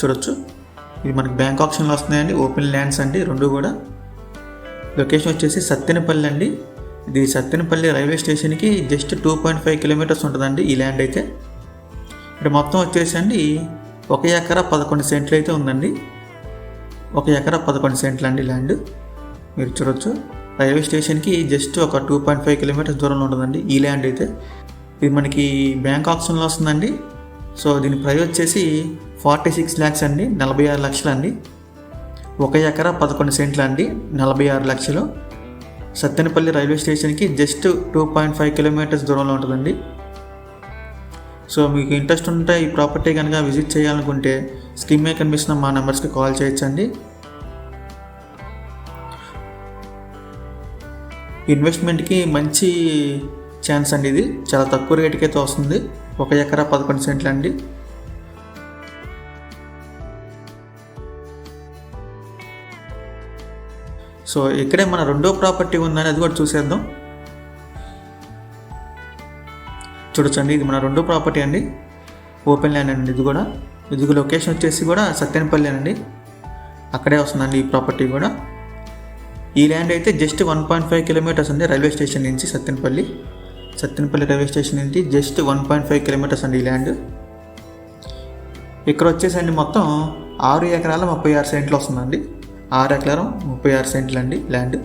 చూడొచ్చు. ఇది మనకి బ్యాంక్ ఆప్షన్లో వస్తున్నాయండి. ఓపెన్ ల్యాండ్స్ అండి రెండు కూడా. లొకేషన్ వచ్చేసి సత్తెనపల్లి అండి. ఇది సత్తెనపల్లి రైల్వే స్టేషన్కి just two point five kilometers ఉంటుందండి ఈ ల్యాండ్ అయితే. ఇక్కడ మొత్తం వచ్చేసి అండి ఒక ఎకరా పదకొండు సెంట్లు అయితే ఉందండి. ఒక ఎకరా పదకొండు సెంట్లు అండి ల్యాండ్. మీరు చూడొచ్చు. రైల్వే స్టేషన్కి జస్ట్ ఒక టూ పాయింట్ ఫైవ్ కిలోమీటర్స్ దూరంలో ఉంటుందండి ఈ ల్యాండ్ అయితే. ఇది మనకి బ్యాంక్ ఆప్షన్లో వస్తుందండి. సో దీని ప్రైస్ వచ్చేసి ఫార్టీ సిక్స్ ల్యాక్స్ అండి నలభై ఆరు లక్షలు అండి. ఒక ఎకరా పదకొండు సెంట్లు అండి నలభై ఆరు లక్షలు. సత్తెనపల్లి రైల్వే స్టేషన్కి just two point five kilometers దూరంలో ఉంటుందండి. సో మీకు ఇంట్రెస్ట్ ఉంటే ఈ ప్రాపర్టీ కనుక విజిట్ చేయాలనుకుంటే స్కీమే కనిపిస్తున్న మా నెంబర్స్కి కాల్ చేయొచ్చండి. ఇన్వెస్ట్మెంట్కి మంచి ఛాన్స్ అండి ఇది. చాలా తక్కువ రేటుకి అయితే వస్తుంది. ఒక ఎకరా పదకొండు సెంట్లు అండి సో ఇక్కడే మన రెండో ప్రాపర్టీ ఉందని అది కూడా చూసేద్దాం. చూడొచ్చండి ఇది మన రెండో ప్రాపర్టీ అండి. ఓపెన్ ల్యాండ్ అండి ఇది కూడా. ఇది లొకేషన్ వచ్చేసి కూడా సత్యనపల్లి అండి. అక్కడే వస్తుందండి ఈ ప్రాపర్టీ కూడా. ఈ ల్యాండ్ అయితే just one point five kilometers అండి రైల్వే స్టేషన్ నుంచి సత్యనపల్లి. సత్యనపల్లి రైల్వే స్టేషన్ నుంచి just one point five kilometers అండి ఈ ల్యాండ్ ఇక్కడ వచ్చేసండి మొత్తం ఆరు ఎకరాల ముప్పై ఆరు సెంట్లు వస్తుందండి. ఆరు ఎకరం ముప్పై ఆరు సెంట్లు అండి ల్యాండ్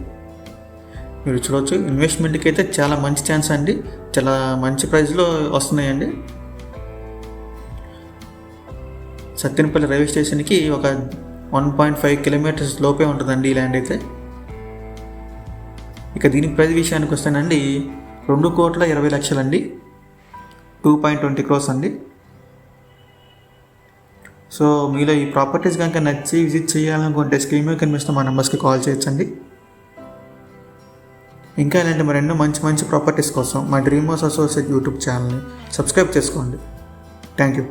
మీరు చూడవచ్చు ఇన్వెస్ట్మెంట్కి అయితే చాలా మంచి ఛాన్స్ అండి. చాలా మంచి ప్రైస్లో వస్తున్నాయండి. సత్యనపల్లి రైల్వే స్టేషన్కి ఒక వన్ పాయింట్ ఫైవ్ కిలోమీటర్స్ లోపే ఉంటుందండి ఈ ల్యాండ్ అయితే. ఇక దీని ప్రైస్ విషయానికి వస్తేనండి రెండు కోట్ల ఇరవై లక్షలండి. టూ పాయింట్ ట్వంటీ క్రోస్ అండి. సో మీలో ఈ ప్రాపర్టీస్ కనుక నచ్చి విజిట్ చేయాలనుకుంటే స్క్రీన్ మీద కనిపిస్తున్న మా నెంబర్స్కి కాల్ చేయొచ్చండి. ఇంకా ఇలాంటి మరెన్నో మంచి మంచి ప్రాపర్టీస్ కోసం మా డ్రీమ్ హౌస్ అసోసియేట్ యూట్యూబ్ ఛానల్ని సబ్స్క్రైబ్ చేసుకోండి. Thank you